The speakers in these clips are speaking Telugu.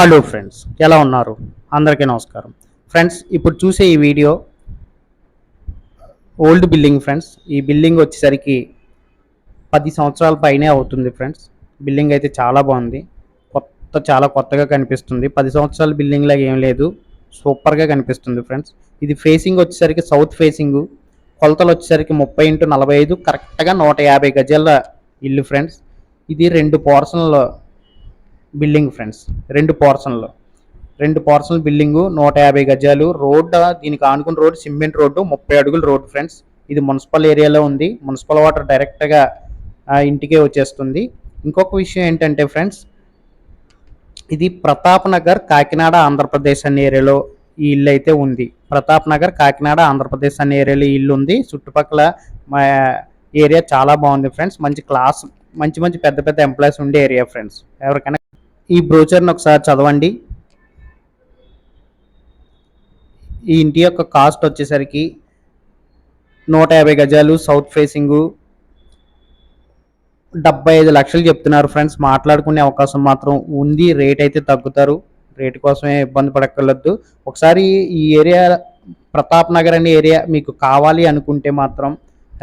హలో ఫ్రెండ్స్ ఎలా ఉన్నారు? అందరికీ నమస్కారం. ఫ్రెండ్స్ ఇప్పుడు చూసే ఈ వీడియో ఓల్డ్ బిల్డింగ్ ఫ్రెండ్స్. ఈ బిల్డింగ్ వచ్చేసరికి పది సంవత్సరాల పైనే అవుతుంది ఫ్రెండ్స్. బిల్డింగ్ అయితే చాలా బాగుంది. కొత్త చాలా కొత్తగా కనిపిస్తుంది. పది సంవత్సరాల బిల్డింగ్ లాగా ఏం లేదు. సూపర్గా కనిపిస్తుంది ఫ్రెండ్స్. ఇది ఫేసింగ్ వచ్చేసరికి సౌత్ ఫేసింగ్ కొలతలు వచ్చేసరికి ముప్పై ఇంటూ నలభై ఐదు కరెక్ట్గా నూట యాభై గజాల ఇల్లు ఫ్రెండ్స్. ఇది రెండు పోర్షన్లో బిల్డింగ్ ఫ్రెండ్స్. రెండు పోర్షన్లో. రెండు పోర్షన్ల బిల్డింగు నూట యాభై గజాలు. రోడ్ దీనికి ఆనుకున్న రోడ్ సిమెంట్ రోడ్డు ముప్పై అడుగుల రోడ్ ఫ్రెండ్స్. ఇది మున్సిపల్ ఏరియాలో ఉంది. మున్సిపల్ వాటర్ డైరెక్ట్గా ఆ, ఇంటికే వచ్చేస్తుంది. ఇంకొక విషయం ఏంటంటే ఫ్రెండ్స్ ఇది ప్రతాప్ నగర్ కాకినాడ ఆంధ్రప్రదేశ్ అనే ఏరియాలో ఈ ఇల్లు అయితే ఉంది. ప్రతాప్ నగర్ కాకినాడ ఆంధ్రప్రదేశ్ అనే ఏరియాలో ఇల్లు ఉంది. చుట్టుపక్కల మా ఏరియా చాలా బాగుంది ఫ్రెండ్స్. మంచి క్లాస్ మంచి మంచి పెద్ద పెద్ద ఎంప్లాయీస్ ఉండే ఏరియా ఫ్రెండ్స్. ఎవరికైనా ఈ బ్రోచర్ని ఒకసారి చదవండి. ఈ ఇంటి యొక్క కాస్ట్ వచ్చేసరికి నూట యాభై గజాలు సౌత్ ఫేసింగు. డెబ్బై ఐదు లక్షలు చెప్తున్నారు ఫ్రెండ్స్. మాట్లాడుకునే అవకాశం మాత్రం ఉంది. రేట్ అయితే తగ్గుతారు. రేట్ కోసమే ఇబ్బంది పడక్కర్లేదు. ఒకసారి ఈ ఏరియా ప్రతాప్ నగర్ అనే ఏరియా మీకు కావాలి అనుకుంటే మాత్రం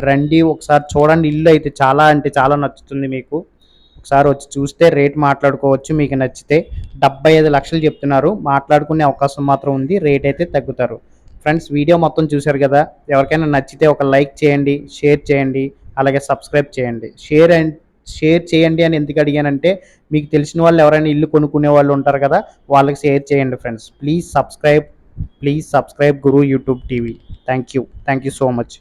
రండి. ఒకసారి చూడండి. ఇల్లు అయితే చాలా అంటే చాలా నచ్చుతుంది మీకు. ఒకసారి వచ్చి చూస్తే రేట్ మాట్లాడుకోవచ్చు మీకు నచ్చితే. డెబ్బై ఐదు లక్షలు చెప్తున్నారు. మాట్లాడుకునే అవకాశం మాత్రం ఉంది. రేట్ అయితే తగ్గుతారు. ఫ్రెండ్స్ వీడియో మొత్తం చూశారు కదా? ఎవరికైనా నచ్చితే ఒక లైక్ చేయండి షేర్ చేయండి అలాగే సబ్స్క్రైబ్ చేయండి. షేర్ అండ్ షేర్ చేయండి అని ఎందుకు అడిగానంటే మీకు తెలిసిన వాళ్ళు ఎవరైనా ఇల్లు కొనుక్కునే వాళ్ళు ఉంటారు కదా వాళ్ళకి షేర్ చేయండి friends. Please subscribe please subscribe Guru YouTube TV. Thank you. Thank you so much.